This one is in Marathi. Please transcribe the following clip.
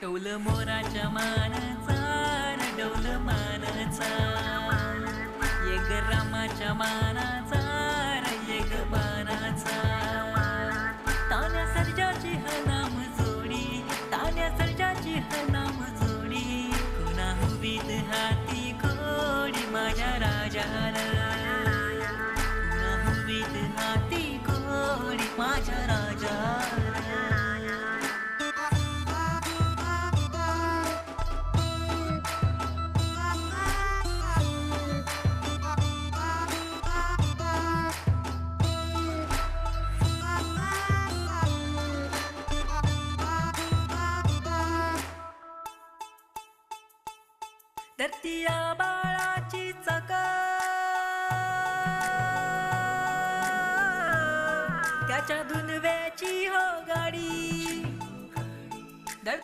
टवल मोराच्या मानचा र डौल मानचा. ये ग रामाच्या मानाचा र ये ग बाणाचा तान्या सर्जाची ह नाम जोडी तान्या सर्जाची ह नाम जोडी. कुणा हुबीत हाती कोडी माझ्या राजाला. कुणा हुबीत हाती कोडी माझ्या राजाला. तर ती या बाळाची चाका त्याच्या